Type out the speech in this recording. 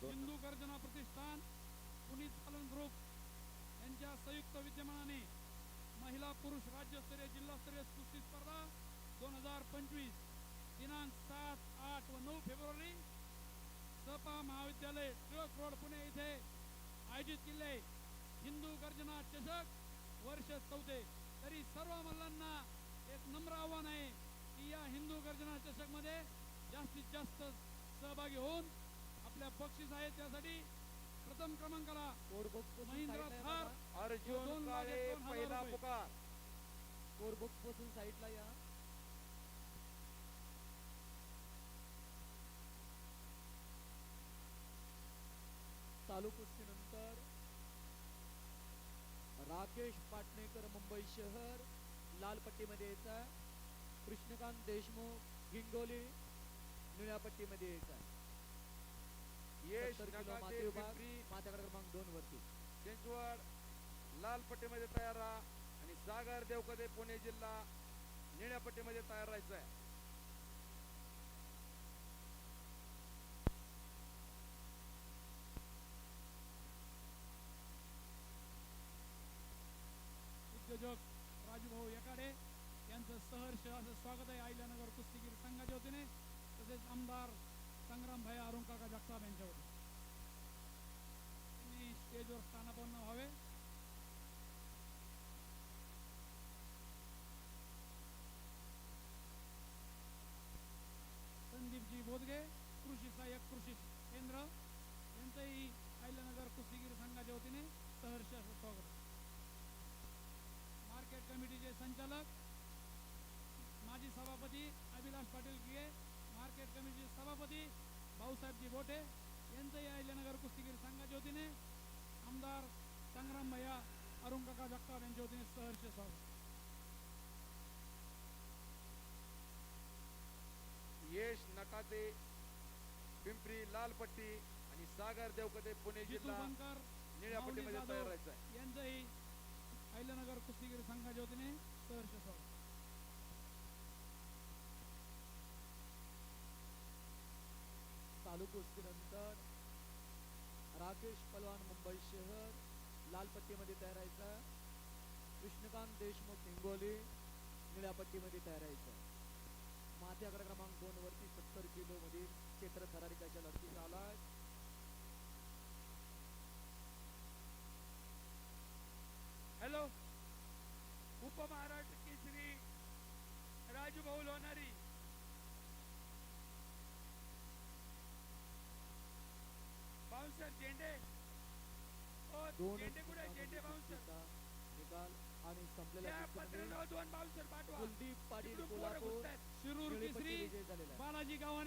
हिंदू गर्जना प्रतिष्ठान पुनीत पालन ग्रुप यांच्या संयुक्त विद्यमानाने महिला पुरुष राज्यस्तरीय जिल्हास्तरीय कुस्ती स्पर्धा दोन हजार पंचवीस दिनांक सात आठ व नऊ फेब्रुवारी सपा महाविद्यालय टिळक रोड पुणे येथे आयोजित केले. हिंदू गर्जना चषक वर्ष चौथे. तरी सर्व मल्लांना एक नम्र आव्हान आहे की या हिंदू गर्जना चषकमध्ये जास्तीत जास्त सहभागी होऊन आपल्या बक्षीस आहे त्यासाठी प्रथम क्रमांकाला महिंद्रा थार. अर्जुन काळे पहिला. पुकार. कोडबुकपासून साईडला या? चालू कुस्तीनंतर राकेश पाटणेकर मुंबई शहर. लाल पट्टीमध्ये यायचा कृष्णकांत देशमुख हिंगोली निळ्या पट्टीमध्ये यायचा सत्तर किलो नकाते माती विभाग पिंपरी माथ्याकडे क्रमांक दोन वरती. चिंचवड लाल पट्टीमध्ये तयार राहा आणि सागर देवकदे पुणे जिल्हा निळ्या पट्टीमध्ये तयार राहायचं आहे उद्योजक राजूभाऊ यकाडे यांचं सहर्ष असं स्वागत आहे आयल्यानगर कुस्तीगीर संघाच्या वतीने. तसेच आमदार संग्रामभाई साहेब यांच्यावर त्यांनी स्टेजवर स्थानापन्न व्हावे. संदीपजी बोधगे कृषी सहाय्यक कृषी केंद्र. यांचंही आयल्यानगर कुस्तीगीर संघाच्या वतीने सहर्ष स्वागत. मार्केट कमिटीचे संचालक माजी सभापती अभिलाष पाटील गिये मार्केट कमिटीचे सभापती भाऊसाहेबजी बोटे यांचंही अहिल्यानगर कुस्तीगीर संघाच्या वतीने आमदार संग्राम भैया अरुण काका जगताप यांच्या वतीने सहर्ष स्वागत. यश नकाते पिंपरी लाल पट्टी आणि सागर देवकदे पुणे जिल्हा निळ्या पट्टीमध्ये तयार राहायचं आहे यांचंही अहिल्यानगर कुस्तीगीर संघाच्या वतीने सहर्ष स्वागत. चालू कुस्तीनंतर राकेश पलवान मुंबई शहर लाल पट्टीमध्ये तयार राहायचा. कृष्णकांत देशमुख हिंगोली निळ्या पट्टीमध्ये तयार राहायचा. अकरा क्रमांक दोन वरती सत्तर किलो मधील क्षेत्र थरारिकाच्या लढतीत आला हॅलो उपमहाराष्ट्र दोन निकाल आणि संपलेल्या कुलदीप पाटील कोल्हापूर. शिरूर केसरी बालाजी गावाने